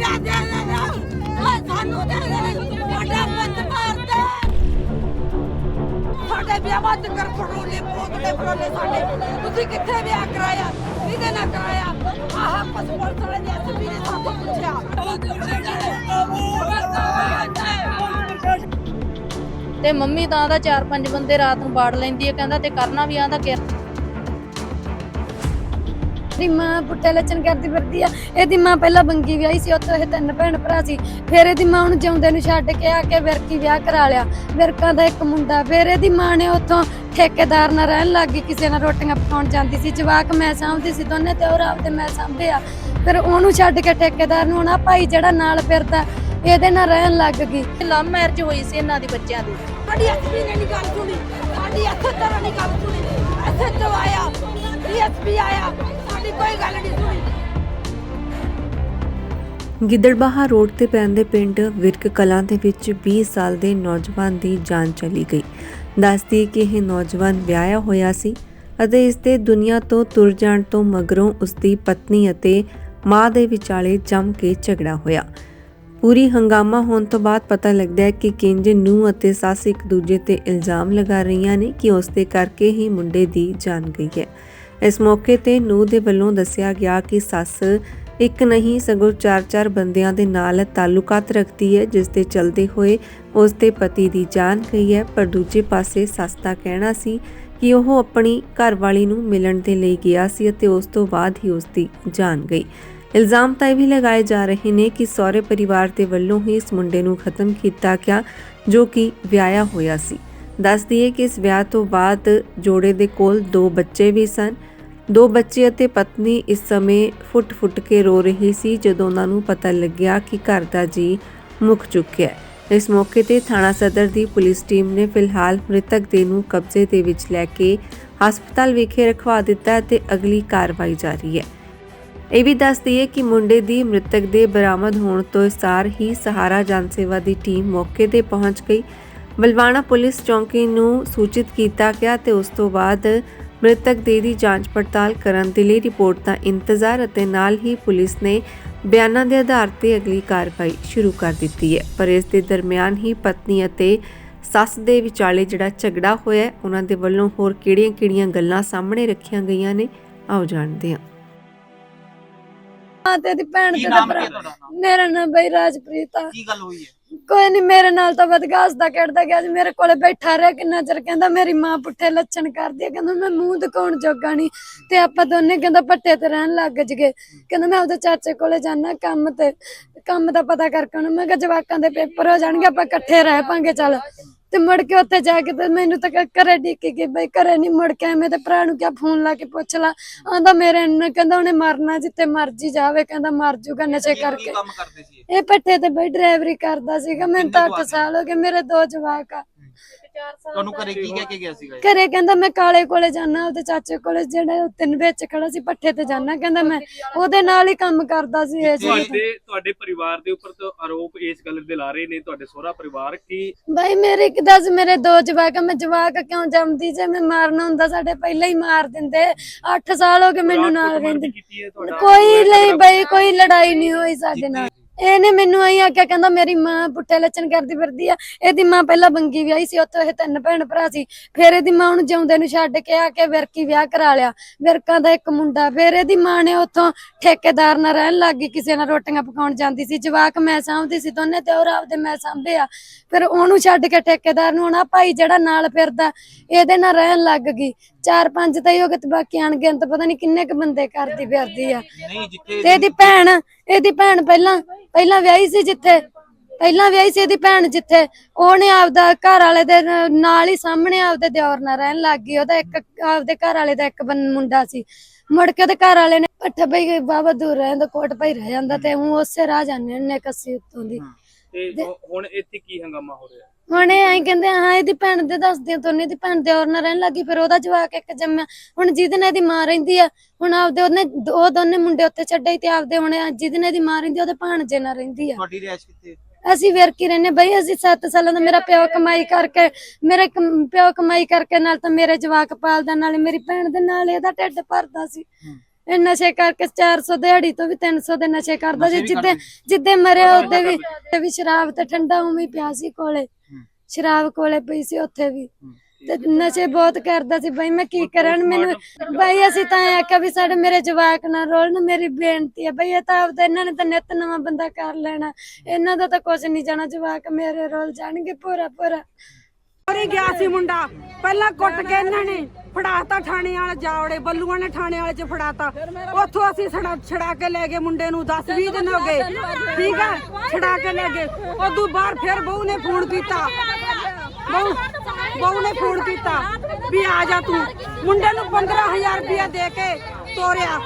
ਗਿਆ ਦੇ ਦੇ ਸਾਨੂੰ ਦੇ ਦੇ ਸਾਡਾ ਪੁੱਤ ਮਾਰਦੇ ਸਾਡੇ ਵਿਆਹਾਂ ਤੇ ਕਰ ਫੜੋਲੇ ਪੋਤੜੇ ਫੜੋਲੇ ਸਾਡੇ ਤੁਸੀਂ ਕਿੱਥੇ ਵਿਆਹ ਕਰਾਇਆ ਕਿਹਦੇ ਨਾਲ ਕਰਾਇਆ ਆਹ ਪਸਪੋਰਟ ਵਾਲੇ ਦੇ ਐਸਪੀ ਨੇ ਸਾਨੂੰ ਪੁੱਛਿਆ ਤੇ ਮੰਮੀ ਤਾਂ ਦਾ ਚਾਰ ਪੰਜ ਬੰਦੇ ਰਾਤ ਨੂੰ ਬਾੜ ਲੈਂਦੀ ਹੈ ਕਹਿੰਦਾ ਤੇ ਕਰਨਾ ਵੀ ਆਂਦਾ ਕਿ ਦੀ ਮਾਂ ਪੁੱਟੇ ਲੱਛਣ ਕਰਦੀ ਫਿਰਦੀ ਆ। ਇਹਦੀ ਮਾਂ ਪਹਿਲਾਂ ਬੰਗੀ ਵਿਆਹੀ ਸੀ ਉੱਥੇ ਇਹ ਤਿੰਨ ਭੈਣ ਭਰਾ ਸੀ। ਫਿਰ ਇਹਦੀ ਮਾਂ ਉਹਨੂੰ ਜਿਉਂਦੇ ਨੂੰ ਛੱਡ ਕੇ ਆ ਕੇ ਵਿਰਕੀ ਵਿਆਹ ਕਰਾ ਲਿਆ। ਵਿਰਕਾਂ ਦਾ ਇੱਕ ਮੁੰਡਾ। ਫਿਰ ਇਹਦੀ ਮਾਂ ਨੇ ਉੱਥੋਂ ਠੇਕੇਦਾਰ ਨਾਲ ਰਹਿਣ ਲੱਗ ਗਈ ਕਿਸੇ ਨਾਲ ਰੋਟੀਆਂ ਪਕਾਉਣ ਜਾਂਦੀ ਸੀ। ਜਵਾਕ ਮੈਂ ਸਾਂਭਦੀ ਸੀ ਦੋਨੇ ਤੇ ਉਹ ਆਪਦੇ ਮੈਂ ਸਾਂਭਿਆ ਫਿਰ ਉਹਨੂੰ ਛੱਡ ਕੇ ਠੇਕੇਦਾਰ ਨੂੰ ਨਾ ਭਾਈ ਜਿਹੜਾ ਨਾਲ ਫਿਰਦਾ ਇਹਦੇ ਨਾਲ ਰਹਿਣ ਲੱਗ ਗਈ। ਲਵ ਮੈਰਿਜ ਹੋਈ ਸੀ ਇਹਨਾਂ ਦੀ ਬੱਚਿਆਂ ਦੀ। ਸਾਡੀ ਐਸਪੀ ਨੇ ਨਹੀਂ ਗੱਲ ਸੁਣੀ। ਸਾਡੀ ਇੱਥੇ ਤਰ੍ਹਾਂ ਨਹੀਂ ਗੱਲ ਸੁਣੀ। ਐਸਐਚਓ ਆਇਆ ਡੀਐਸਪੀ ਆਇਆ। ਕੋਈ ਗੱਲ ਨਹੀਂ ਸੁਣੀ। ਗਿੱਦੜਬਾਹਾ ਰੋਡ ਤੇ ਪੈਂਦੇ ਪਿੰਡ ਵਿਰਕ ਕਲਾਂ ਦੇ ਵਿੱਚ 20 ਸਾਲ ਦੇ ਨੌਜਵਾਨ ਦੀ ਜਾਨ ਚਲੀ ਗਈ। ਦੱਸਦੀ ਕਿ ਇਹ ਨੌਜਵਾਨ ਵਿਆਹਿਆ ਹੋਇਆ ਸੀ ਅਤੇ ਇਸ ਦੇ ਦੁਨੀਆ ਤੋਂ ਤੁਰ ਜਾਣ ਤੋਂ ਮਗਰੋਂ ਉਸ ਦੀ ਪਤਨੀ ਅਤੇ ਮਾਂ ਦੇ ਵਿਚਾਲੇ ਜੰਮ ਕੇ ਝਗੜਾ ਹੋਇਆ। ਪੂਰੀ ਹੰਗਾਮਾ ਹੋਣ ਤੋਂ ਬਾਅਦ ਪਤਾ ਲੱਗਦਾ ਹੈ ਕਿ ਕਿੰਜ ਨੂੰ ਅਤੇ ਸੱਸ ਇੱਕ ਦੂਜੇ ਤੇ ਇਲਜ਼ਾਮ ਲਗਾ ਰਹੀਆਂ ਨੇ ਕਿ ਉਸ ਦੇ ਕਰਕੇ ਹੀ ਮੁੰਡੇ ਦੀ ਜਾਨ ਗਈ ਹੈ। ਇਸ ਮੌਕੇ ਤੇ ਨੂੰ ਦੇ ਵੱਲੋਂ ਦੱਸਿਆ ਗਿਆ ਕਿ ਸੱਸ ਇੱਕ ਨਹੀਂ, ਸਗੋਂ ਚਾਰ-ਚਾਰ ਬੰਦਿਆਂ ਦੇ ਨਾਲ ਤਾਲੁਕਾਤ ਰੱਖਦੀ ਹੈ, ਜਿਸ ਦੇ ਚਲਦੇ ਹੋਏ ਉਸ ਦੇ ਪਤੀ ਦੀ ਜਾਨ ਗਈ ਹੈ। ਪਰ ਦੂਜੇ ਪਾਸੇ ਸੱਸ ਦਾ ਕਹਿਣਾ ਸੀ ਕਿ ਉਹ ਆਪਣੀ ਘਰਵਾਲੀ ਨੂੰ ਮਿਲਣ ਦੇ ਲਈ ਗਿਆ ਸੀ ਅਤੇ ਉਸ ਤੋਂ ਬਾਅਦ ਹੀ ਉਸ ਦੀ ਜਾਨ ਗਈ। ਇਲਜ਼ਾਮ ਤਾਂ ਇਹ ਵੀ ਲਗਾਏ ਜਾ ਰਹੇ ਨੇ ਕਿ ਸਹੁਰੇ ਪਰਿਵਾਰ ਦੇ ਵੱਲੋਂ ਹੀ ਇਸ ਮੁੰਡੇ ਨੂੰ ਖਤਮ ਕੀਤਾ ਗਿਆ, ਜੋ ਕਿ ਵਿਆਹਿਆ ਹੋਇਆ ਸੀ। ਦੱਸ ਦਈਏ ਕਿ ਇਸ ਵਿਆਹ ਤੋਂ ਬਾਅਦ ਜੋੜੇ ਦੇ ਕੋਲ ਦੋ ਬੱਚੇ ਵੀ ਸਨ। ਦੋ ਬੱਚੇ ਅਤੇ ਪਤਨੀ ਇਸ ਸਮੇਂ ਫੁੱਟ-ਫੁੱਟ ਕੇ ਰੋ ਰਹੀ ਸੀ ਜਦੋਂ ਉਹਨਾਂ ਨੂੰ ਪਤਾ ਲੱਗਿਆ ਕਿ ਘਰ ਦਾ ਜੀ ਮੁੱਕ ਚੁੱਕਿਆ ਹੈ। ਇਸ ਮੌਕੇ ਤੇ ਥਾਣਾ ਸਦਰ ਦੀ ਪੁਲਿਸ ਟੀਮ ਨੇ ਫਿਲਹਾਲ ਮ੍ਰਿਤਕ ਦੇ ਨੂੰ ਕਬਜ਼ੇ ਦੇ ਵਿੱਚ ਲੈ ਕੇ ਹਸਪਤਾਲ ਵਿਖੇ ਰਖਵਾ ਦਿੱਤਾ ਹੈ ਤੇ ਅਗਲੀ ਕਾਰਵਾਈ ਜਾਰੀ ਹੈ। ਇਹ ਵੀ ਦੱਸ ਦਈਏ ਕਿ ਮੁੰਡੇ ਦੀ ਮ੍ਰਿਤਕ ਦੇ ਬਰਾਮਦ ਹੋਣ ਤੋਂ ਸਾਰ ਹੀ ਸਹਾਰਾ ਜਨ ਸੇਵਾ ਦੀ ਟੀਮ ਮੌਕੇ ਤੇ ਪਹੁੰਚ ਗਈ। ਬਲਵਾਣਾ ਪੁਲਿਸ ਚੌਂਕੀ ਨੂੰ ਸੂਚਿਤ ਕੀਤਾ ਗਿਆ ਤੇ ਉਸ ਤੋਂ ਬਾਅਦ ਮ੍ਰਿਤਕ ਦੇ ਦੀ ਜਾਂਚ ਪੜਤਾਲ ਕਰਨ ਦੇ ਲਈ ਰਿਪੋਰਟ ਦਾ ਇੰਤਜ਼ਾਰ ਅਤੇ ਨਾਲ ਹੀ ਪੁਲਿਸ ਨੇ ਬਿਆਨਾਂ ਦੇ ਆਧਾਰ ਤੇ ਅਗਲੀ ਕਾਰਵਾਈ ਸ਼ੁਰੂ ਕਰ ਦਿੱਤੀ ਹੈ। ਪਰ ਇਸ ਦੇ ਦਰਮਿਆਨ ਹੀ ਪਤਨੀ ਅਤੇ ਸੱਸ ਦੇ ਵਿਚਾਲੇ ਜਿਹੜਾ ਝਗੜਾ ਹੋਇਆ ਹੈ, ਉਹਨਾਂ ਦੇ ਵੱਲੋਂ ਹੋਰ ਕਿਹੜੀਆਂ-ਕਿਹੜੀਆਂ ਗੱਲਾਂ ਸਾਹਮਣੇ ਰੱਖੀਆਂ ਗਈਆਂ ਨੇ ਆਓ ਜਾਣਦੇ ਹਾਂ। ਮਾਂ ਤੇ ਦੀ ਭੈਣ ਕੀ ਤੇ ਨਾਮ ਭਰਾ ਕੀ ਹੈ ਤੁਹਾਡਾ? ਨਾਮ? ਮੇਰਾ ਨਾਮ ਬਈ ਰਾਜਪ੍ਰੀਤ ਆ। ਕੀ ਗੱਲ ਹੋਈ ਹੈ? ਕੋਈ ਨਹੀਂ ਮੇਰੇ ਨਾਲ ਤਾਂ ਬਦਗਾਸ ਦਾ ਖੇਡਦਾ ਗਿਆ ਸੀ। ਮੇਰੇ ਕੋਲੇ ਬੈਠਾ ਰਿਹਾ ਕਿੰਨਾ ਚਿਰ, ਕਹਿੰਦਾ ਮੇਰੀ ਮਾਂ ਪੁੱਠੇ ਲੱਛਣ ਕਰਦੀ ਹੈ। ਕਹਿੰਦਾ ਮੈਂ ਮੂੰਹ ਦਿਖਾਉਣ ਜੋਗਾ ਨਹੀਂ ਤੇ ਆਪਾਂ ਦੋਨੇ ਕਹਿੰਦਾ ਪੱਟੇ ਤੇ ਰਹਿਣ ਲੱਗ ਜਗੇ ਕਹਿੰਦਾ ਮੈਂ ਉਹਦੇ ਚਾਚੇ ਕੋਲੇ ਜਾਣਾ ਕੰਮ ਤੇ, ਕੰਮ ਦਾ ਪਤਾ ਕਰਕੇ ਉਹਨੂੰ ਮੈਂ ਕਿਹਾ ਜਵਾਕਾਂ ਦੇ ਪੇਪਰ ਹੋ ਜਾਣਗੇ, ਆਪਾਂ ਇਕੱਠੇ ਰਹਿ ਪਾਂਗੇ, ਚੱਲ। ਤੇ ਮੁੜ ਕੇ ਉੱਥੇ ਜਾ ਕੇ ਤੇ ਮੈਨੂੰ ਤਾਂ ਕ- ਘਰੇ ਡਿੱਕ ਗਈ ਬਈ ਘਰੇ ਨਹੀਂ ਮੁੜ ਕੇ ਐਵੇਂ ਤੇ ਭਰਾ ਨੂੰ ਕਿਹਾ ਫੋਨ ਲਾ ਕੇ ਪੁੱਛ ਲਾ। ਆਂਦਾ ਮੇਰੇ ਨੇ ਕਹਿੰਦਾ ਉਹਨੇ ਮਰਨਾ ਜਿੱਥੇ ਮਰਜ਼ੀ ਜਾਵੇ ਕਹਿੰਦਾ ਮਰ ਜੂਗਾ ਨਸ਼ੇ ਕੀ- ਕਰਕੇ। ਕੀ? ਇਹ? ਪੱਠੇ ਤੇ ਬਈ ਡਰਾਈਵਰੀ ਕਰਦਾ ਸੀਗਾ ਮੈਨੂੰ ਤਾਂ 8 ਸਾਲ ਹੋ ਗਏ ਮੇਰੇ ਦੋ ਜਵਾਕ ਆ। ਤੁਹਾਨੂੰ ਘਰੇ ਕੀ ਕਹਿ ਕੇ ਗਿਆ ਸੀਗਾ ਇਹ? ਘਰੇ ਕਹਿੰਦਾ ਮੈਂ ਕਾਲੇ ਕੋਲੇ ਜਾਣਾ ਉਹਦੇ ਚਾਚੇ ਕੋਲੇ ਜਿਹੜਾ ਉਹ ਤਿੰਨ ਵਿੱਚ ਖੜਾ ਸੀ ਪੱਠੇ ਤੇ ਜਾਣਾ ਕਹਿੰਦਾ ਮੈਂ ਉਹਦੇ ਨਾਲ ਹੀ ਕੰਮ ਕਰਦਾ ਸੀ ਇਹ ਜੀ ਤੁਹਾਡੇ ਤੁਹਾਡੇ ਪਰਿਵਾਰ ਦੇ ਉੱਪਰ ਤਾਂ ਆਰੋਪ ਇਸ ਗੱਲ ਦੇ ਲਾ ਰਹੇ ਨੇ ਤੁਹਾਡੇ ਸਹੁਰਾ ਪਰਿਵਾਰ ਕਿ ਬਾਈ ਮੇਰੇ ਇੱਕ ਦੱਸ ਮੇਰੇ ਦੋ ਜਵਾਕ ਆ, ਮੈਂ ਜਵਾਕ ਕਿਉਂ ਜੰਮਦੀ? ਜੇ ਮੈਂ ਮਾਰਨਾ ਹੁੰਦਾ ਸਾਡੇ ਪਹਿਲਾਂ ਹੀ ਮਾਰ ਦਿੰਦੇ। 8 ਸਾਲ ਹੋ ਗਏ ਮੈਨੂੰ ਨਾਲ ਰਹਿੰਦੇ ਵੀ ਕੀਤੀ ਹੈ ਤੁਹਾਡਾ? ਕੋਈ ਨਹੀਂ ਬਈ ਕੋਈ ਲੜਾਈ ਨਹੀਂ ਹੋਈ ਸਾਡੇ ਨਾਲ। ਇਹਨੇ ਮੈਨੂੰ ਆਈ ਆਖਿਆ, ਕਹਿੰਦਾ ਮੇਰੀ ਮਾਂ ਪੁੱਠੇ ਲੱਛਣ ਕਰਦੀ ਫਿਰਦੀ ਆ। ਇਹਦੀ ਮਾਂ ਪਹਿਲਾਂ ਬੰਗੀ ਵਿਆਹੀ ਸੀ, ਉੱਥੋਂ ਇਹ ਤਿੰਨ ਭੈਣ ਭਰਾ ਸੀ। ਫਿਰ ਇਹਦੀ ਮਾਂ ਉਹਨੂੰ ਜਿਉਂਦੇ ਨੂੰ ਛੱਡ ਕੇ ਆ ਕੇ ਵਿਰਕੀ ਵਿਆਹ ਕਰਾ ਲਿਆ। ਵਿਰਕਾਂ ਦਾ ਇੱਕ ਮੁੰਡਾ, ਫਿਰ ਇਹਦੀ ਮਾਂ ਨੇ ਉੱਥੋਂ ਠੇਕੇਦਾਰ ਨਾਲ ਰਹਿਣ ਲੱਗ ਗਈ, ਕਿਸੇ ਨਾਲ ਰੋਟੀਆਂ ਪਕਾਉਣ ਜਾਂਦੀ ਸੀ। ਜਵਾਕ ਮੈਂ ਸਾਂਭਦੀ ਸੀ, ਦੋਨੇ ਤੇ ਉਹ ਆਪਦੇ ਮੈਂ ਸਾਂਭੇ ਆ। ਫਿਰ ਉਹਨੂੰ ਛੱਡ ਕੇ ਠੇਕੇਦਾਰ ਨੂੰ ਨਾ ਭਾਈ ਜਿਹੜਾ ਨਾਲ ਫਿਰਦਾ, ਇਹਦੇ ਨਾਲ ਰਹਿਣ ਲੱਗ ਗਈ। ਚਾਰ ਪੰਜ ਤਾਂ ਹੀ ਹੋ ਗਏ ਤੇ ਬਾਕੀ ਅਣਗਿਣਤ ਪਤਾ ਨਹੀਂ ਕਿੰਨੇ ਕ ਬੰਦੇ ਕਰਦੀ ਫਿਰਦੀ ਆ। ਨਹੀਂ ਜਿੱਥੇ ਤੇ ਇਹਦੀ ਭੈਣ ਇਹਦੀ ਭੈਣ ਪਹਿਲਾਂ ਪਹਿਲਾਂ ਵਿਆਹੀ ਸੀ ਜਿੱਥੇ ਪਹਿਲਾਂ ਵਿਆਹੀ ਸੀ ਇਹਦੀ ਭੈਣ ਜਿੱਥੇ ਉਹਨੇ ਆਪਦਾ ਘਰ ਵਾਲੇ ਦੇ ਨਾਲ ਹੀ ਸਾਹਮਣੇ ਆਪਦੇ ਦਿਓਰ ਨਾਲ ਰਹਿਣ ਲੱਗ ਗਈ ਉਹਦਾ ਇੱਕ ਆਪਦੇ ਘਰ ਵਾਲੇ ਦਾ ਇੱਕ ਬੰ- ਮੁੰਡਾ ਸੀ। ਮੁੜ ਕੇ ਉਹਦੇ ਘਰ ਵਾਲੇ ਨੇ ਪੱਠੇ ਪਈ ਬਾਬਾ ਦੂਰ ਰਹਿੰਦਾ ਕੋਟ ਪਈ ਰਹਿ ਜਾਂਦਾ ਤੇ ਹੁਣ ਉਸੇ ਰਾਹ ਜਾਂਦੇ ਨੇ ਕੱਸੀ ਉੱਤੋਂ ਦੀ। ਤੇ ਹੁ- ਹੁਣ ਇੱਥੇ ਕੀ ਹੰਗਾਮਾ ਹੋ ਰਿਹਾ? ਹੁਣ ਇਹ ਐਂ ਕਹਿੰਦੇ ਹਾਂ ਇਹਦੀ ਭੈਣ ਦੇ ਦੱਸਦੇ ਦੋਨੇ ਦੀ ਭੈਣ ਦੇ ਔਰ ਨਾਲ ਰਹਿਣ ਲੱਗੀ ਫਿਰ ਉਹਦਾ ਜਵਾਕ ਇੱਕ ਜੰਮਿਆ। ਹੁਣ ਜਿਹਦੇ ਨਾਲ ਇਹਦੀ ਮਾਂ ਰਹਿੰਦੀ ਆ ਹੁਣ ਆਪਦੇ ਉਹਨੇ ਉਹ ਦੋਨੇ ਮੁੰਡੇ ਉੱਤੇ ਛੱਡੇ ਤੇ ਆਪਦੇ ਹੁਣ ਜਿਹਦੇ ਨਾਲ ਇਹਦੀ ਮਾਂ ਰਹਿੰਦੀ ਆ, ਉਹਦੇ ਭਾਣਜੇ ਨਾਲ ਰਹਿੰਦੀ ਆ। ਤੁਹਾਡੀ ਰਿਹਾਇਸ਼ ਕਿੱਥੇ ਅਸੀਂ ਵੇਰਕੀ ਰਹਿੰਦੇ ਬਈ ਅਸੀਂ 7 ਸਾਲਾਂ ਦਾ ਮੇਰਾ ਪਿਓ ਕਮਾਈ ਕਰਕੇ ਮੇਰੇ ਕਮ- ਪਿਓ ਕਮਾਈ ਕਰਕੇ ਨਾਲ ਤਾਂ ਮੇਰੇ ਜਵਾਕ ਪਾਲਦਾ ਨਾਲ ਮੇਰੀ ਭੈਣ ਦੇ ਨਾਲ ਇਹਦਾ ਢਿੱਡ ਭਰਦਾ ਸੀ। ਇਹ ਨਸ਼ੇ ਕਰਕੇ 400 ਦਿਹਾੜੀ ਤੋਂ ਵੀ 300 ਦੇ ਨਸ਼ੇ ਕਰਦਾ ਜੀ ਜਿੱਦੇ? ਜਿੱਦੇ ਮਰਿਆ ਉਹਦੇ ਵੀ ਤੇ ਵੀ ਸ਼ਰਾਬ ਤੇ ਠੰਡਾ ਉਵੇਂ ਪਿਆ ਸੀ ਕੋਲੇ। ਸ਼ਰਾਬ ਕੋਲੇ ਪਈ ਸੀ ਉੱਥੇ ਵੀ। ਤੇ ਨਸ਼ੇ ਬਹੁਤ ਕਰਦਾ ਸੀ ਬਈ ਮੈਂ ਕੀ ਕਰਾਂ ਮੈਨੂੰ ਬਈ ਅਸੀਂ ਤਾਂ ਆਖਿਆ ਵੀ ਸਾਡੇ ਮੇਰੇ ਜਵਾਕ ਨਾ ਰੋਲਣ ਮੇਰੀ ਬੇਨਤੀ ਹੈ ਬਈ ਇਹ ਤਾਂ ਆਪਦਾ ਇਹਨਾਂ ਨੇ ਤਾਂ ਨਿੱਤ ਨਵਾਂ ਬੰਦਾ ਕਰ ਲੈਣਾ ਇਹਨਾਂ ਦਾ ਤਾਂ ਕੁਝ ਨਹੀਂ ਜਾਣਾ ਜਵਾਕ ਮੇਰੇ ਰੋਲ ਜਾਣਗੇ ਪੂਰਾ ਪੂਰਾ ਮਰੀ ਗਿਆ ਸੀ ਮੁੰਡਾ। ਪਹਿਲਾਂ ਕੁੱਟ ਕੇ ਇਹਨਾਂ ਨੇ ਫੜਾਤਾ ਥਾਣੇ ਵਾਲੇ ਜਾਵੜੇ, ਬੱਲੂਆਂ ਨੇ ਥਾਣੇ ਵਾਲੇ ਚ ਫੜਾਤਾ। ਉੱਥੋਂ ਅਸੀਂ ਛੜਾ ਛੜਾ ਕੇ ਲੈ ਗਏ ਮੁੰਡੇ ਨੂੰ 10 20 ਦਿਨ ਹੋ ਗਏ। ਠੀਕ ਹੈ ਛੜਾ ਕੇ ਲੈ ਗਏ। ਉਦੋਂ ਬਾਅਦ ਫਿਰ ਬਹੂ ਨੇ ਫੋਨ ਕੀਤਾ। ਬਹੂ ਬਹੂ ਨੇ ਫੋਨ ਕੀਤਾ ਵੀ ਆ ਜਾ ਤੂੰ। ਮੁੰਡੇ ਨੂੰ 15000 ਰੁਪਇਆ ਦੇ ਕੇ ਤੋਰਿਆ।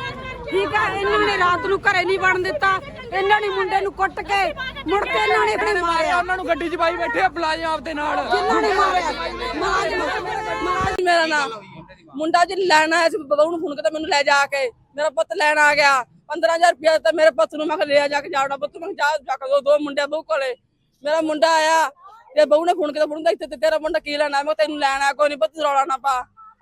ਠੀਕ ਹੈ ਇਹਨਾਂ ਨੇ ਰਾਤ ਨੂੰ ਘਰੇ ਨਹੀਂ ਵੜਨ ਦਿੱਤਾ। ਇਹਨਾਂ ਨੇ ਮੁੰਡੇ ਨੂੰ ਕੁੱਟ ਕੇ ਮੁੜ ਕੇ ਇਹਨਾਂ ਨੇ ਆਪਣੇ ਮਾਰਿਆ। ਉਹਨਾਂ ਨੂੰ ਗੱਡੀ 'ਚ ਪਾਈ ਬੈਠੇ ਆ ਮੁਲਾਜ਼ਮ ਆਪਦੇ ਨਾਲ। ਜਿਨ੍ਹਾਂ ਨੇ ਮਾਰਿਆ। ਮੁਲਾਜ਼ਮ ਮੇਰਾ ਨਾਮ ਮੁੰਡਾ ਜੀ ਲੈਣ ਆਇਆ ਸੀ ਬਹੂ ਨੂੰ ਫੋਨ ਕੀਤਾ ਮੈਨੂੰ ਲੈ ਜਾ ਕੇ। ਮੇਰਾ ਪੁੱਤ ਲੈਣ ਆ ਗਿਆ। 15000 ਰੁਪਇਆ ਤਾਂ ਮੇਰੇ ਪੁੱਤ ਨੂੰ। ਮੈਂ ਕਿਹਾ ਲੈ ਜਾ ਕੇ ਜਾਵੜਾ ਪੁੱਤ ਮੈਂ ਕਿਹਾ ਜਾ ਜਾ ਕੇ ਦੋ ਦੋ ਮੁੰਡੇ ਬਹੂ ਕੋਲੇ। ਮੇਰਾ ਮੁੰਡਾ ਆਇਆ ਤੇ ਬਹੂ ਨੇ ਫੋਨ ਕੀਤਾ ਫੋਨ ਦਾ ਇੱਥੇ ਤੇ ਤੇਰਾ ਮੁੰਡਾ ਕੀ ਲੈਣਾ ਮੈਂ ਕਿਹਾ ਤੈਨੂੰ ਲੈਣਾ ਕੋਈ ਨਹੀਂ ਪੁੱਤ ਰੌਲਾ ਨਾ ਪਾ।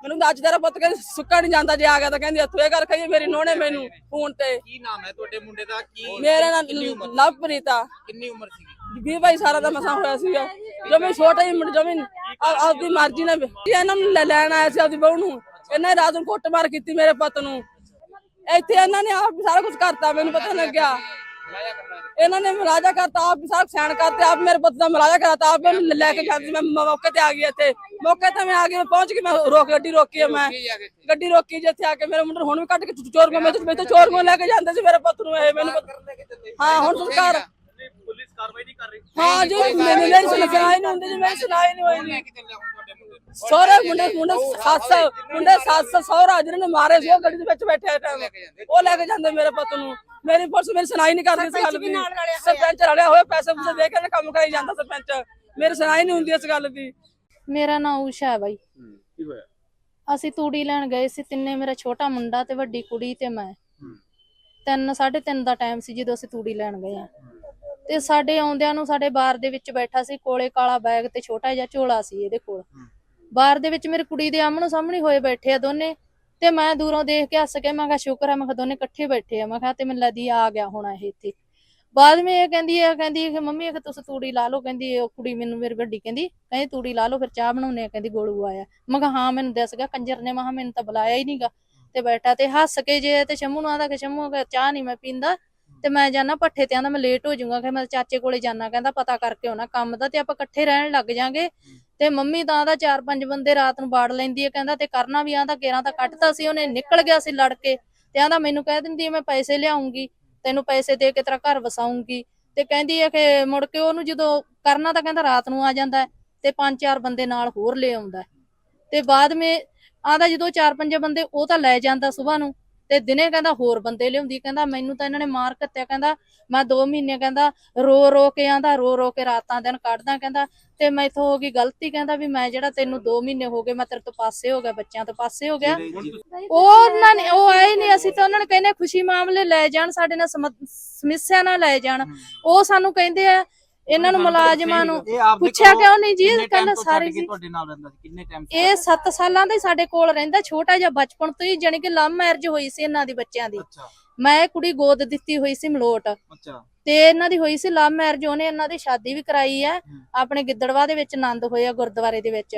ਮੈਨੂੰ ਤੇਰਾ ਪੁੱਤ ਕਹਿੰਦੀ ਸੁੱਕਾ ਨਹੀਂ ਜਾਂਦਾ ਜੇ ਆ ਗਿਆ ਤਾਂ ਕਹਿੰਦੀ ਇੱਥੋਂ ਇਹ ਗੱਲ ਕਹੀ ਮੇਰੀ ਨੋਹਣੇ ਮੈਨੂੰ ਫੋਨ ਤੇ। ਕੀ ਨਾਮ ਹੈ ਤੁਹਾਡੇ ਮੁੰਡੇ ਦਾ? ਕੀ ਮੇਰਾ ਨਾਮ ਲਵਪ੍ਰੀਤਾ ਕਿੰਨੀ ਉਮਰ ਸੀਗੀ? ਵੀਹ ਬਾਈ ਸਾਰਾ ਦਾ ਮਸਾ ਹੋਇਆ ਸੀਗਾ। ਜੋ ਮੈਂ ਛੋਟਾ ਹੀ ਮੁੰਡਾ ਜਮੀਨ ਆਪਦੀ ਮਰਜ਼ੀ ਨਾਲ ਵੀ ਇਹਨਾਂ ਨੂੰ ਲੈਣ ਆਇਆ ਸੀ ਆਪਦੀ ਬਹੂ ਨੂੰ। ਇਹਨਾਂ ਨੇ ਰਾਤ ਨੂੰ ਕੁੱਟਮਾਰ ਕੀਤੀ ਮੇਰੇ ਪੁੱਤ ਨੂੰ। ਇੱਥੇ ਇਹਨਾਂ ਨੇ ਆਪ ਵੀ ਸਾਰਾ ਕੁਝ ਕਰਤਾ ਮੈਨੂੰ ਪਤਾ ਨੀ ਲੱਗਿਆ। ਇਹਨਾਂ ਨੇ ਮਲਾਜਾ ਕਰਤਾ ਆਪ ਵੀ ਸਾਰਾ ਸੈਣ ਕਰਤੇ ਆਪ ਮੇਰੇ ਪੁੱਤ ਦਾ ਮਲਾਜਾ ਕਰਾਤਾ ਆਪ ਮੈਨੂੰ ਲੈ ਕੇ ਜਾਂਦੀ ਮੈਂ ਮੌਕੇ ਤੇ ਆ ਗਈ ਇੱਥੇ। ਮੌਕੇ ਤੇ ਮੈਂ ਆ ਗਈ ਮੈਂ ਪਹੁੰਚ ਗਈ ਮੈਂ ਰੋਕ ਗੱਡੀ ਰੋਕੀ ਆ ਮੈਂ ਗੱਡੀ ਰੋਕੀ ਜਿੱਥੇ ਆ ਕੇ ਮੇਰੇ ਮੁੰਡੇ ਨੂੰ ਹੁਣ ਵੀ ਕੱਢ ਕੇ ਚੋਰ ਕੋ ਮੈਂ ਤੇ ਚੋਰ ਕੋ ਲੈ ਕੇ ਜਾਂਦੇ ਸੀ ਮੇਰੇ ਪੁੱਤ ਨੂੰ ਇਹ ਮੈਨੂੰ ਪਤਾ- ਹਾਂ ਹੁਣ ਸਰਕਾਰ ਨਹੀਂ, ਪੁਲਿਸ ਕਾਰਵਾਈ ਨਹੀਂ ਕਰ ਰਹੀ। ਹਾਂ ਜੀ ਮੈਨੂੰ ਮੇਰੀ ਸੁਣਾਈ ਨਹੀਂ ਹੁੰਦੀ ਜੀ ਮੇਰੀ ਸੁਣਾਈ ਨਹੀਂ ਹੋਈ। ਸਹੁਰੇ ਮੁੰਡੇ ਮੁੰਡੇ ਸੱਸ ਮੁੰਡੇ ਸੱਸ ਸਹੁਰਾ ਜਿਹਨਾਂ ਨੇ ਮਾਰੇ ਸੀ ਉਹ ਗੱਡੀ ਦੇ ਵਿੱਚ ਬੈਠੇ ਆ ਟਾਈਮ ਉਹ ਲੈ ਕੇ ਜਾਂਦੇ ਮੇਰੇ ਪੁੱਤ ਨੂੰ। ਮੇਰੀ ਪੁਲਿਸ ਮੇਰੀ ਸੁਣਾਈ ਨਹੀਂ ਕਰਦੀ ਇਸ ਗੱਲ ਦੀ। ਸਰਪੰਚ ਰਲਿਆ ਹੋਇਆ ਪੈਸੇ ਪੂਸੇ ਦੇ ਕੇ ਕੰਮ ਕਰਾਈ ਜਾਂਦਾ ਸਰਪੰਚ। ਮੇਰੀ ਸੁਣਾਈ ਨਹੀਂ ਹੁੰਦੀ ਇਸ ਗੱਲ ਦੀ। ਮੇਰਾ ਨਾਮ ਊਸ਼ਾ ਹੈ ਬਾਈ। ਕੀ ਹੋਇਆ? ਅਸੀਂ ਤੂੜੀ ਲੈਣ ਗਏ ਸੀ ਤਿੰਨੇ ਮੇਰਾ ਛੋਟਾ ਮੁੰਡਾ ਤੇ ਵੱਡੀ ਕੁੜੀ ਤੇ ਮੈਂ। ਤਿੰਨ ਸਾਢੇ ਤਿੰਨ ਦਾ ਟਾਈਮ ਸੀ ਜਦੋਂ ਅਸੀਂ ਤੂੜੀ ਲੈਣ ਗਏ ਆ। ਤੇ ਸਾਡੇ ਆਉਂਦਿਆਂ ਨੂੰ ਸਾਡੇ ਬਾਰ ਦੇ ਵਿੱਚ ਬੈਠਾ ਸੀ ਕੋਲੇ ਕਾਲਾ ਬੈਗ ਤੇ ਛੋਟਾ ਜਿਹਾ ਝੋਲਾ ਸੀ ਇਹਦੇ ਕੋਲ। ਬਾਰ ਦੇ ਵਿੱਚ ਮੇਰੀ ਕੁੜੀ ਦੇ ਆਮਣੋ ਸਾਹਮਣੇ ਹੋਏ ਬੈਠੇ ਆ ਦੋਨੇ। ਤੇ ਮੈਂ ਦੂਰੋਂ ਦੇਖ ਕੇ ਹੱਸ ਕੇ ਮੈਂ ਕਿਹਾ ਸ਼ੁਕਰ ਹੈ। ਮੈਂ ਕਿਹਾ ਦੋਨੇ ਇਕੱਠੇ ਬੈਠੇ ਆ। ਮੈਂ ਕਿਹਾ ਤੇ ਮੈਨੂੰ ਲੱਦੀ ਆ ਗਿਆ ਹੋਣਾ ਇਹ ਇੱਥੇ। ਬਾਅਦ ਵਿੱਚ ਇਹ ਕਹਿੰਦੀ ਹੈ ਕਹਿੰਦੀ ਕਿ ਮੰਮੀ ਇਹ ਤੁਸੀਂ ਤੂੜੀ ਲਾ ਲਓ, ਕਹਿੰਦੀ ਉਹ ਕੁੜੀ ਮੈਨੂੰ ਮੇਰੀ ਵੱਡੀ ਕਹਿੰਦੀ ਕਹਿੰਦੀ ਤੂੜੀ ਲਾ ਲਓ, ਫਿਰ ਚਾਹ ਬਣਾਉਣੇ ਆ, ਕਹਿੰਦੀ ਗੋਲੂ ਆਇਆ। ਮੈਂ ਕਿਹਾ, ਹਾਂ, ਮੈਨੂੰ ਦੱਸ ਗਿਆ, ਕੰਜਰ ਨੇ, ਮੈਂ ਕਿਹਾ, ਮੈਨੂੰ ਤਾਂ ਬੁਲਾਇਆ ਹੀ ਨਹੀਂਗਾ। ਤੇ ਬੈਠਾ ਤੇ ਹੱਸ ਕੇ ਜੇ ਤੇ ਸ਼ੰਮੂ ਨੂੰ ਆਦਾ ਕਿ ਸ਼ੰਮੂ ਅਗਰ ਚਾਹ ਨਹੀਂ ਮੈਂ ਪੀਂਦਾ। ਤੇ ਮੈਂ ਜਾਣਾ ਪੱਠੇ ਤੇ ਆਂਦਾ ਮੈਂ ਲੇਟ ਹੋ ਜਾਊਂਗਾ ਕਿ ਮੈਂ ਚਾਚੇ ਕੋਲੇ ਜਾਣਾ ਕਹਿੰਦਾ ਪਤਾ ਕਰਕੇ ਆਉਣਾ ਕੰਮ ਦਾ ਤੇ ਆਪਾਂ ਇਕੱਠੇ ਰਹਿਣ ਲੱਗ ਜਾਾਂਗੇ। ਤੇ ਮੰਮੀ ਤਾਂ ਆਂਦਾ ਚਾਰ ਪੰਜ ਬੰਦੇ ਰਾਤ ਨੂੰ ਬਾੜ ਲੈਂਦੀ ਹੈ ਕਹਿੰਦਾ ਤੇ ਕਰਨਾ ਵੀ ਆਂਦਾ ਕੇਰਾਂ ਤਾਂ ਕੱਟਤਾ ਸੀ ਉਹਨੇ, ਨਿਕਲ ਗਿਆ ਸੀ ਲੜ ਕੇ ਤੇ ਆਂਦਾ ਮੈਨੂੰ ਕਹਿ ਦਿੰਦੀ ਮੈਂ ਪੈਸੇ ਲਿਆਉਂਗੀ। ਤੈਨੂੰ ਪੈਸੇ ਦੇ ਕੇ ਤੇਰਾ ਘਰ ਵਸਾਉਂਗੀ। ਤੇ ਕਹਿੰਦੀ ਹੈ ਕਿ ਮੁੜ ਕੇ ਉਹਨੂੰ ਜਦੋਂ ਕਰਨਾ ਤਾਂ ਕਹਿੰਦਾ ਰਾਤ ਨੂੰ ਆ ਜਾਂਦਾ ਤੇ ਪੰਜ ਚਾਰ ਬੰਦੇ ਨਾਲ ਹੋਰ ਲੈ ਆਉਂਦਾ ਤੇ ਬਾਅਦ ਮੇ ਆਂਦਾ ਜਦੋਂ ਚਾਰ ਪੰਜ ਬੰਦੇ ਉਹ ਤਾਂ ਲੈ ਜਾਂਦਾ ਸਵੇਰ ਨੂੰ। ਤੇ ਦਿਨੇ ਕਹਿੰਦਾ ਹੋਰ ਬੰਦੇ ਲਿਆਉਂਦੀ ਕਹਿੰਦਾ ਮੈਨੂੰ ਤਾਂ ਇਹਨਾਂ ਨੇ ਮਾਰ ਕੱਤਿਆ ਕਹਿੰਦਾ ਮੈਂ 2 ਮਹੀਨੇ ਕਹਿੰਦਾ ਰੋ ਰੋ ਕੇ ਆਂਦਾ ਰੋ ਰੋ ਕੇ ਰਾਤਾਂ ਦਿਨ ਕੱਢਦਾ ਕਹਿੰਦਾ ਤੇ ਮੈਥੋਂ ਹੋ ਗਈ ਗਲਤੀ ਕਹਿੰਦਾ ਵੀ ਮੈਂ ਜਿਹੜਾ ਤੈਨੂੰ 2 ਮਹੀਨੇ ਹੋ ਗਏ ਮੈਂ ਤੇਰੇ ਤੋਂ ਪਾਸੇ ਹੋ ਗਿਆ ਬੱਚਿਆਂ ਤੋਂ ਪਾਸੇ ਹੋ ਗਿਆ। ਉਹ ਉਹਨਾਂ ਨੇ ਉਹ ਆਏ ਨਹੀਂ ਅਸੀਂ ਤਾਂ ਉਹਨਾਂ ਨੂੰ ਕਹਿੰਦੇ ਖੁਸ਼ੀ ਮਾਮਲੇ ਲੈ ਜਾਣ ਸਾਡੇ ਨਾਲ ਸਮ- ਸਮੱਸਿਆ ਨਾਲ ਲੈ ਜਾਣ। ਉਹ ਸਾਨੂੰ ਕਹਿੰਦੇ ਆ ਇਹਨਾਂ ਨੂੰ ਮੁਲਾਜ਼ਮਾਂ ਨੂੰ ਪੁੱਛਿਆ ਕਿਉਂ ਨਹੀਂ ਜੀ? ਕਹਿੰਦਾ ਸਾਰੇ ਜੀ। ਤੁਹਾਡੇ ਨਾਲ ਰਹਿੰਦਾ ਸੀ? ਕਿੰਨੇ ਟਾਈਮ ਇਹ 7 ਸਾਲਾਂ ਦਾ ਹੀ ਸਾਡੇ ਕੋਲ ਰਹਿੰਦਾ ਛੋਟਾ ਜਿਹਾ ਬਚਪਨ ਤੋਂ ਹੀ ਜਾਣੀ ਕਿ ਲਵ ਮੈਰਿਜ ਹੋਈ ਸੀ ਇਹਨਾਂ ਦੀ ਬੱਚਿਆਂ ਦੀ। ਮੈਂ ਕੁੜੀ ਗੋਦ ਦਿੱਤੀ ਹੋਈ ਸੀ ਮਲੋਟ। ਅੱਛਾ। ਤੇ ਇਹਨਾਂ ਦੀ ਹੋਈ ਸੀ ਲਵ ਮੈਰਿਜ ਉਹਨੇ ਇਹਨਾਂ ਦੀ ਸ਼ਾਦੀ ਵੀ ਕਰਾਈ ਹੈ। ਆਪਣੇ ਗਿੱਦੜਵਾ ਦੇ ਵਿੱਚ ਆਨੰਦ ਹੋਇਆ ਗੁਰਦੁਆਰੇ ਦੇ ਵਿੱਚ।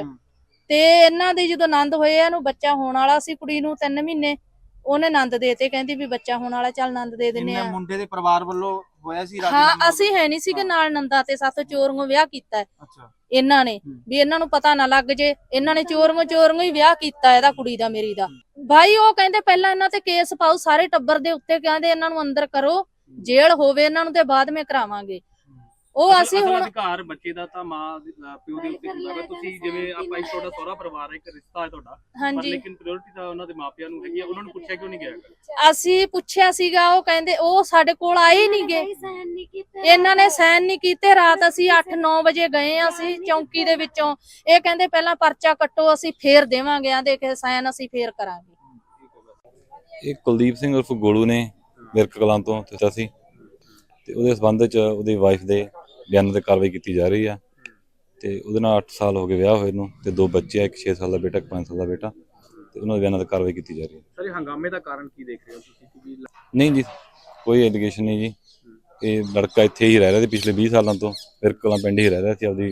ਤੇ ਇਹਨਾਂ ਦੇ ਜਦੋਂ ਆਨੰਦ ਹੋਏ ਇਹਨੂੰ ਬੱਚਾ ਹੋਣ ਵਾਲਾ ਸੀ ਕੁੜੀ ਨੂੰ 3 ਮਹੀਨੇ। ਉਹਨੇ ਆਨੰਦ ਦੇਤੇ ਕਹਿੰਦੀ ਵੀ ਬੱਚਾ ਹੋਣ ਵਾਲਾ ਚੱਲ ਆਨੰਦ ਦੇ ਦਿੰਨੇ ਆ ਮੁੰਡੇ ਦੇ ਪਰਿਵਾਰ ਵੱਲੋਂ ਹੋਇਆ ਸੀ ਰਾਜੀ ਹਾਂ? ਅਸੀਂ ਹੈ ਨਹੀਂ ਸੀਗੇ ਨਾਲ ਨੰਦਾ ਤੇ ਸਾਥੋਂ ਚੋਰੀਆਂ ਵਿਆਹ ਕੀਤਾ ਹੈ। ਅੱਛਾ। ਇਹਨਾਂ ਨੇ। ਵੀ ਇਹਨਾਂ ਨੂੰ ਪਤਾ ਨਾ ਲੱਗ ਜੇ ਇਹਨਾਂ ਨੇ ਚੋਰੀਆਂ ਚੋਰੀਆਂ ਹੀ ਵਿਆਹ ਕੀਤਾ ਇਹਦਾ ਕੁੜੀ ਦਾ ਮੇਰੀ ਦਾ। ਭਾਈ ਉਹ ਕਹਿੰਦੇ ਪਹਿਲਾਂ ਇਹਨਾਂ ਤੇ ਕੇਸ ਪਾਓ ਸਾਰੇ ਟੱਬਰ ਦੇ ਉੱਤੇ ਕਹਿੰਦੇ ਇਹਨਾਂ ਨੂੰ ਅੰਦਰ ਕਰੋ ਜੇਲ੍ਹ ਹੋਵੇ ਇਹਨਾਂ ਨੂੰ ਤੇ ਬਾਅਦ ਵਿੱਚ ਕਰਾਵਾਂਗੇ। ਉਹ ਅਸੀਂ ਹੁਣ ਅਧਿਕਾਰ ਬੱਚੇ ਦਾ ਤਾਂ ਮਾਂ ਪਿਓ ਦੇ ਉੱਤੇ ਹੁੰਦਾ ਹੈ ਤੁਸੀਂ ਜਿਵੇਂ ਆਪਾਂ ਇੱਕ ਤੁਹਾਡਾ ਸਹੁਰਾ ਪਰਿਵਾਰ ਹੈ ਇੱਕ ਰਿਸ਼ਤਾ ਹੈ ਤੁਹਾਡਾ ਪਰ ਲੇਕਿਨ ਪ੍ਰਾਇੋਰਟੀ ਤਾਂ ਉਹਨਾਂ ਦੇ ਮਾਪਿਆਂ ਨੂੰ ਹੈਗੀ ਹੈ ਉਹਨਾਂ ਨੂੰ ਪੁੱਛਿਆ ਕਿਉਂ ਨਹੀਂ ਗਿਆ? ਅਸੀਂ ਪੁੱਛਿਆ ਸੀਗਾ ਉਹ ਕਹਿੰਦੇ ਉਹ ਸਾਡੇ ਕੋਲ ਆਏ ਨਹੀਂ ਗਏ। ਇਹਨਾਂ ਨੇ ਸਾਈਨ ਨਹੀਂ ਕੀਤੇ ਰਾਤ ਅਸੀਂ 8-9 ਵਜੇ ਗਏ ਆ ਅਸੀਂ ਚੌਂਕੀ ਦੇ ਵਿੱਚੋਂ। ਇਹ ਕਹਿੰਦੇ ਪਹਿਲਾਂ ਪਰਚਾ ਕੱਟੋ ਅਸੀਂ ਫੇਰ ਦੇਵਾਂਗੇ ਆ ਦੇਖੇ ਸਾਈਨ ਅਸੀਂ ਫੇਰ ਕਰਾਂਗੇ। ਇਹ ਕੁਲਦੀਪ ਸਿੰਘ ਉਰਫ ਗੋਲੂ ਨੇ ਮਿਰਕ ਕਲਾਂ ਤੋਂ ਦਿੱਤਾ ਸੀ। ਤੇ ਉਹਦੇ ਸਬੰਧ ਵਿੱਚ ਉਹਦੀ ਵਾਈਫ ਦੇ ਬਿਆਨ ਤੇ ਕਾਰਵਾਈ ਕੀਤੀ ਜਾ ਰਹੀ ਆ। ਤੇ ਉਹਦੇ ਨਾਲ 8 ਸਾਲ ਹੋ ਗਏ ਵਿਆਹ ਹੋਏ ਨੂੰ ਤੇ ਦੋ ਬੱਚੇ ਆ ਇੱਕ 6 ਸਾਲ ਦਾ ਬੇਟਾ ਇੱਕ 5 ਸਾਲ ਦਾ ਬੇਟਾ ਤੇ ਉਹਨਾਂ ਦੇ ਬਿਆਨਾਂ ਤੇ ਕਾਰਵਾਈ ਕੀਤੀ ਜਾ ਰਹੀ ਹੈ ਸਰ ਇਹ ਹੰਗਾਮੇ ਦਾ ਕਾਰਨ ਕੀ ਦੇਖ ਰਹੇ ਹੋ ਤੁਸੀਂ? ਕਿ ਨਹੀਂ ਜੀ ਕੋਈ ਐਲੀਗੇਸ਼ਨ ਨਹੀਂ ਜੀ। ਇਹ ਲੜਕਾ ਇੱਥੇ ਹੀ ਰਹਿ ਰਿਹਾ ਸੀ ਪਿਛਲੇ 20 ਸਾਲਾਂ ਤੋਂ ਵਿਰਕ ਕਲਾਂ ਪਿੰਡ ਹੀ ਰਹਿ ਰਿਹਾ ਸੀ ਆਪਦੀ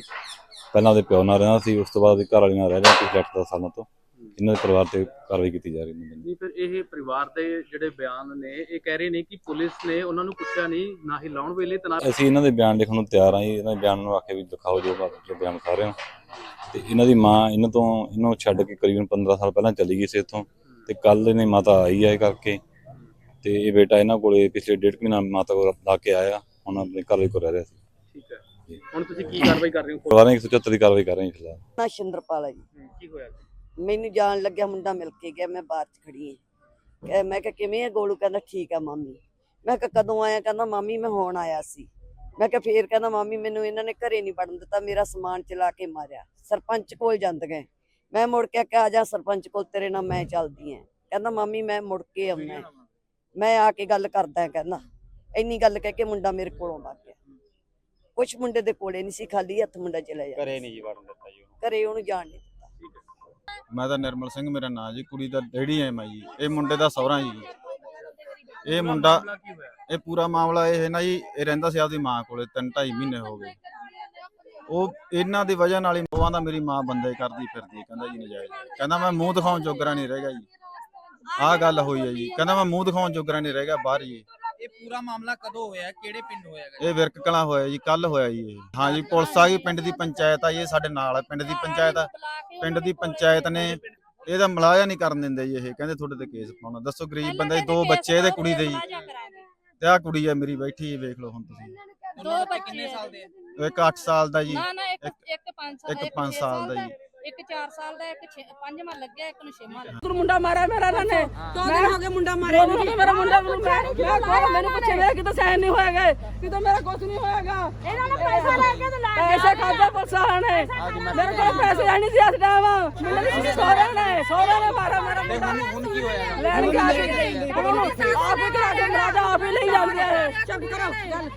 ਪਹਿਲਾਂ ਉਹਦੇ ਪਿਓ ਨਾਲ ਰਹਿੰਦਾ ਸੀ ਉਸ ਤੋਂ ਬਾਅਦ ਉਹਦੀ ਘਰ ਵਾਲੀ ਨਾਲ ਰਹਿ ਰਿਹਾ ਪਿਛਲੇ 8-10 ਸਾਲਾਂ ਤੋਂ। ਇਹਨਾਂ ਦੇ ਪਰਿਵਾਰ ਤੇ ਕਾਰਵਾਈ ਕੀਤੀ ਜਾ ਰਹੀ ਹੈ ਨਹੀਂ ਫਿਰ ਇਹ ਪਰਿਵਾਰ ਦੇ ਜਿਹੜੇ ਬਿਆਨ ਨੇ ਇਹ ਕਹਿ ਰਹੇ ਨੇ ਕਿ ਪੁਲਿਸ ਨੇ ਉਹਨਾਂ ਨੂੰ ਪੁੱਛਿਆ ਨਹੀਂ ਨਾ ਹੀ ਲਾਉਣ ਵੇਲੇ ਤਨਾ ਅਸੀਂ ਇਹਨਾਂ ਦੇ ਬਿਆਨ ਲਿਖਣ ਨੂੰ ਤਿਆਰ ਹਾਂ ਜੀ। ਇਹਨਾਂ ਦੇ ਬਿਆਨ ਨੂੰ ਆਖੇ ਵੀ ਦਿਖਾਓ ਜੋ ਬਾਤ ਜੋ ਬਿਆਨ ਕਰ ਰਹੇ ਹੋ। ਤੇ ਇਹਨਾਂ ਦੀ ਮਾਂ ਇਹਨਾਂ ਤੋਂ ਇਹਨੂੰ ਛੱਡ ਕੇ ਕਰੀਬਨ 15 ਸਾਲ ਪਹਿਲਾਂ ਚਲੀ ਗਈ ਸੀ ਇੱਥੋਂ। ਤੇ ਕੱਲ ਇਹਨੇ ਮਾਤਾ ਆਈ ਹੈ ਕਰਕੇ। ਤੇ ਇਹ ਬੇਟਾ ਇਹਨਾਂ ਕੋਲੇ ਪਿਛਲੇ ਡੇਢ ਕੁ ਮਹੀਨਾ ਮਾਤਾ ਕੋਲ ਲਾ ਕੇ ਆਇਆ। ਹੁਣ ਆਪਣੇ ਘਰ ਵਿੱਚ ਰਹਿ ਰਿਹਾ ਸੀ। ਠੀਕ ਹੈ। ਹੁਣ ਤੁਸੀਂ ਕੀ ਕਾਰਵਾਈ ਕਰ ਰਹੇ ਹੋ? ਪਰਿਵਾਰ ਨੇ 174 ਦੀ ਕਾਰਵਾਈ ਕਰ ਰਹੇ ਹਾਂ ਫਿਲਹਾਲ। ਨਾ ਸ਼ਿੰਦਰਪਾਲ ਹੈ ਜੀ। ਕੀ ਹੋਇਆ ਜੀ? ਮੈਨੂੰ ਜਾਣ ਲੱਗਿਆ ਮੁੰਡਾ ਮਿਲ ਕੇ ਗਿਆ ਮੈਂ ਬਾਹਰ ਚ ਖੜੀ ਹਾਂ ਮੈਂ ਕਿਹਾ ਕਿਵੇਂ ਹੈ ਗੋਲੂ? ਕਹਿੰਦਾ ਠੀਕ ਆ ਮਾਮੀ। ਮੈਂ ਕਿਹਾ ਕਦੋਂ ਆਇਆ? ਕਹਿੰਦਾ ਮਾਮੀ ਮੈਂ ਹੁਣ ਆਇਆ ਸੀ। ਮੈਂ ਕਿਹਾ ਫੇਰ? ਕਹਿੰਦਾ ਮਾਮੀ ਮੈਨੂੰ ਇਹਨਾਂ ਨੇ ਘਰੇ ਨਹੀਂ ਵੜਨ ਦਿੱਤਾ ਮੇਰਾ ਸਮਾਨ ਚਲਾ ਕੇ ਮਾਰਿਆ। ਸਰਪੰਚ ਕੋਲ ਜਾਂਦ ਗਏ। ਮੈਂ ਮੁੜ ਕੇ ਕਿਹਾ ਜਾ ਸਰਪੰਚ ਕੋਲ ਤੇਰੇ ਨਾਲ ਮੈਂ ਚੱਲਦੀ ਆਂ। ਕਹਿੰਦਾ ਮਾਮੀ ਮੈਂ ਮੁੜ ਕੇ ਆਉਣਾ। ਮੈਂ ਆ ਕੇ ਗੱਲ ਕਰਦਾ ਕਹਿੰਦਾ। ਇੰਨੀ ਗੱਲ ਕਹਿ ਕੇ ਮੁੰਡਾ ਮੇਰੇ ਕੋਲੋਂ ਵਗ ਗਿਆ। ਕੁਛ ਮੁੰਡੇ ਦੇ ਕੋਲੇ ਨਹੀਂ ਸੀ ਖਾਲੀ ਹੱਥ ਮੁੰਡਾ ਚਲਾ ਜਾ ਘਰੇ ਨਹੀਂ ਜੀ ਵੜਨ ਦਿੱਤਾ ਜੀ ਘਰੇ ਉਹਨੂੰ ਜਾਣ ਨਹੀਂ ਮੈਂ ਤਾਂ ਨਿਰਮਲ ਸਿੰਘ, ਮੇਰਾ ਨਾਂ ਜੀ, ਕੁੜੀ ਦਾ ਡੈਡੀ ਐ ਮੈਂ ਜੀ, ਇਹ ਮੁੰਡੇ ਦਾ ਸਹੁਰਾ ਜੀ। ਇਹ ਮੁੰਡਾ, ਇਹ ਪੂਰਾ ਮਾਮਲਾ ਇਹ ਹੈ ਨਾ ਜੀ, ਇਹ ਰਹਿੰਦਾ ਸੀ ਆਪਦੀ ਮਾਂ ਕੋਲੇ 3.5 ਮਹੀਨੇ ਹੋ ਗਏ। ਉਹ ਇਹਨਾਂ ਦੀ ਵਜ੍ਹਾ ਨਾਲ ਹੀ ਮੋਹਾਂ ਦਾ ਮੇਰੀ ਮਾਂ ਬੰਦੇ ਕਰਦੀ ਫਿਰਦੀ ਕਹਿੰਦਾ ਜੀ ਨਜਾਇਜ਼। ਕਹਿੰਦਾ ਮੈਂ ਮੂੰਹ ਦਿਖਾਉਣ ਜੋਗਰਾ ਨਹੀਂ ਰਹਿ ਗਿਆ ਜੀ। ਆਹ ਗੱਲ ਹੋਈ ਹੈ ਜੀ, ਕਹਿੰਦਾ ਮੈਂ ਮੂੰਹ ਦਿਖਾਉਣ ਜੋਗਰਾ ਨਹੀਂ ਰਹਿ ਗਿਆ, ਬਾਹਰ ਜੀ ਇਹ ਪੂਰਾ ਮਾਮਲਾ ਕਦੋਂ ਹੋਇਆ? ਕਿਹੜੇ ਪਿੰਡ ਹੋਇਆ ਹੈਗਾ? ਇਹ ਵਿਰਕ ਕਲਾ ਹੋਇਆ ਜੀ ਕੱਲ ਹੋਇਆ ਜੀ ਇਹ। ਹਾਂ ਜੀ ਪੁਲਿਸ ਆ ਗਈ ਪਿੰਡ ਦੀ ਪੰਚਾਇਤ ਆਈ ਇਹ ਸਾਡੇ ਨਾਲ ਹੈ ਪਿੰਡ ਦੀ ਪੰਚਾਇਤ ਆ। ਪਿੰਡ ਦੀ ਪੰਚਾਇਤ ਨੇ ਇਹਦਾ ਮਲਾਇਆ ਨਹੀਂ ਕਰਨ ਦਿੰਦੇ ਜੀ ਇਹ ਕਹਿੰਦੇ ਤੁਹਾਡੇ ਤੇ ਕੇਸ ਪਾਉਣਾ। ਦੱਸੋ ਗਰੀਬ ਬੰਦੇ ਦੇ ਦੋ ਬੱਚੇ ਇਹਦੇ ਕੁੜੀ ਦੇ ਜੀ। ਤੇ ਆਹ ਕੁੜੀ ਆ ਮੇਰੀ ਬੈਠੀ ਹੈ ਵੇਖ ਲਓ ਹੁਣ ਤੁਸੀਂ। ਦੋਨੋਂ ਬੱਚੇ ਕਿੰਨੇ ਸਾਲ ਦੇ ਆ? ਇੱਕ 8 ਸਾਲ ਦਾ ਜੀ ਨਾ ਨਾ ਇੱਕ ਇੱਕ- ਇੱਕ 5 ਸਾਲ ਇੱਕ 5 ਸਾਲ ਦਾ ਜੀ। ਇੱਕ 4 ਸਾਲ ਦਾ ਇੱਕ 5ਵਾਂ ਲੱਗਿਆ ਇੱਕ ਨੂੰ 6ਵਾਂ ਲੱਗਿਆ। ਤੂੰ ਮੁੰਡਾ ਮਾਰਿਆ ਮੇਰਾ ਇਹਨਾਂ ਨੇ ਦੋ ਦਿਨ ਹੋ ਗਏ ਮੁੰਡਾ ਮਾਰੇ ਦੋ ਦਿਨ ਮੇਰਾ ਮੁੰਡਾ ਮੈਨੂੰ ਮੈਂ ਕੋਲ ਮੈਨੂੰ ਪੁੱਛੇ ਵੇ ਕਿਤੇ ਸਹਿਨ ਨਹੀਂ ਹੋਏਗਾ ਕਿਤੇ ਮੇਰਾ ਕੁਝ ਨਹੀਂ ਹੋਏਗਾ। ਇਹਨਾਂ ਨੇ ਪੈਸਾ ਲੈ ਕੇ ਤੇ ਲਾ ਪੈਸੇ ਖਾਦਾ ਪੁਲਿਸਾਂ ਨੇ। ਮੇਰੇ ਕੋਲ ਪੈਸੇ ਹੈ ਨਹੀਂ ਸੀ ਇਸ ਟਾਈਮ ਮੈਨੂੰ ਸੋਹਰਾ ਨੇ ਸੋਹਰਾ ਨੇ ਮਾਰਿਆ ਮੇਰਾ ਤੇ ਮੁੰਡਾ ਹੁਣ ਕੀ ਹੋਇਆ? ਲੈਣ ਗਿਆ ਆਪ ਹੀ ਕਰਾ ਕੇ ਮਰਾਜਾ ਆਪ ਹੀ ਲਈ ਜਾਂਦੇ ਆ ਚੁੱਪ ਕਰੋ ਗੱਲ